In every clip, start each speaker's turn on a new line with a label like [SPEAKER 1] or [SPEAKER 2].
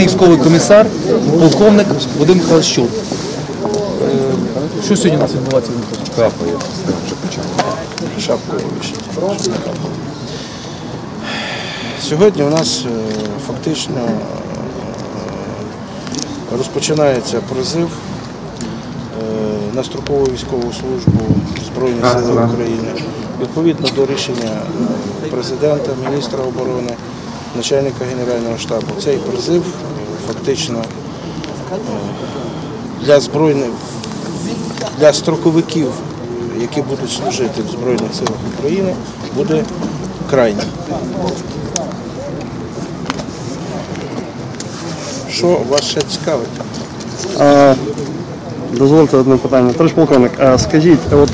[SPEAKER 1] Військовий комісар, полковник Вадим Михайлович Е, Що сьогодні у нас відбувається?
[SPEAKER 2] Капає, вже почав.
[SPEAKER 3] шапку вивішити. Сьогодні у нас е, фактично е, розпочинається призив на строкову військову службу Збройних сил України. Відповідно до рішення президента, міністра оборони, начальника Генерального штабу. Цей призив е, фактично е, для збройних для строковиків, які будуть служити в Збройних силах України, буде крайнім. Що вас ще цікавить?
[SPEAKER 4] Дозвольте одне питання. Товариш полковник, скажіть, от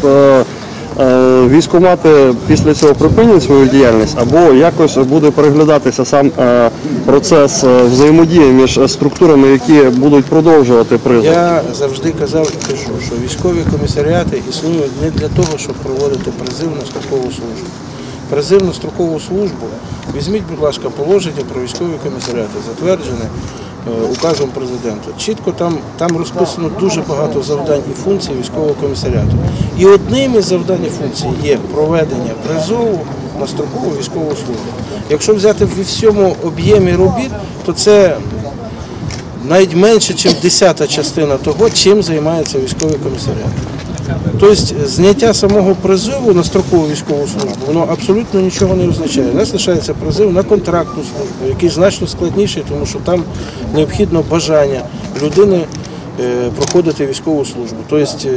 [SPEAKER 4] е, е, після цього припинять свою діяльність або якось буде переглядатися сам е, процес е, взаємодії між структурами, які будуть продовжувати призов?
[SPEAKER 3] Я завжди казав і кажу, що військові комісаріати існують не для того, щоб проводити призив на строкову службу. Призив на строкову службу, візьміть, будь ласка, положення про військові комісаріати, затверджене указом президента. Чітко там, там розписано дуже багато завдань і функцій військового комісаріату. І одним із завдань і функцій є проведення призову на строкову військову службу. Якщо взяти в всьому об'ємі робіт, то це навіть менше, ніж десята частина того, чим займається військовий комісаріат. Тобто зняття самого призиву на строкову військову службу, воно абсолютно нічого не означає. У нас лишається призив на контрактну службу, який значно складніший, тому що там необхідно бажання людини е, проходити військову службу. Тобто, е,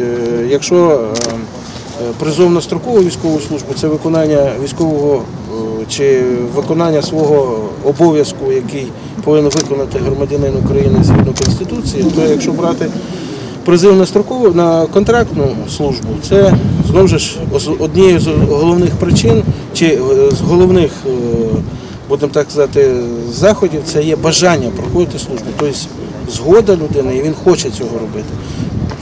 [SPEAKER 3] якщо е, призов на строкову військову службу це виконання військового чи виконання свого обов'язку, який повинен виконати громадянин України згідно Конституції, то якщо брати призив на строкову на контрактну службу, це знову ж однією з головних причин чи е, з головних, е, будемо так сказати, заходів це є бажання проходити службу. Тобто згода людини, і він хоче цього робити.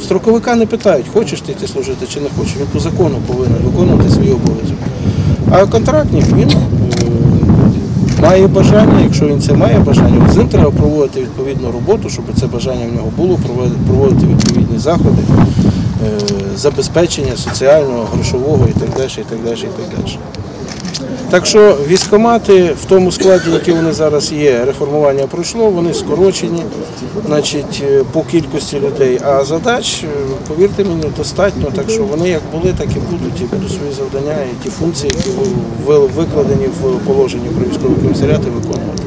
[SPEAKER 3] Строковика не питають, хочеш ти йти служити чи не хочеш. Він по закону повинен виконувати свій обов'язок. А контрактник він має бажання, якщо він це має бажання, з ним треба проводити відповідну роботу, щоб це бажання в нього було, проводити- відповідні заходи, е, забезпечення соціального, грошового і так далі, і так далі, і так далі. Так що військомати в тому складі, який вони зараз є, реформування пройшло, вони скорочені значить, е, по кількості людей. А задач, е, повірте мені, достатньо. Так що вони як були, так і будуть, і будуть свої завдання, і ті функції, які ви- ви- викладені в положенні про військові комісаріати, виконувати.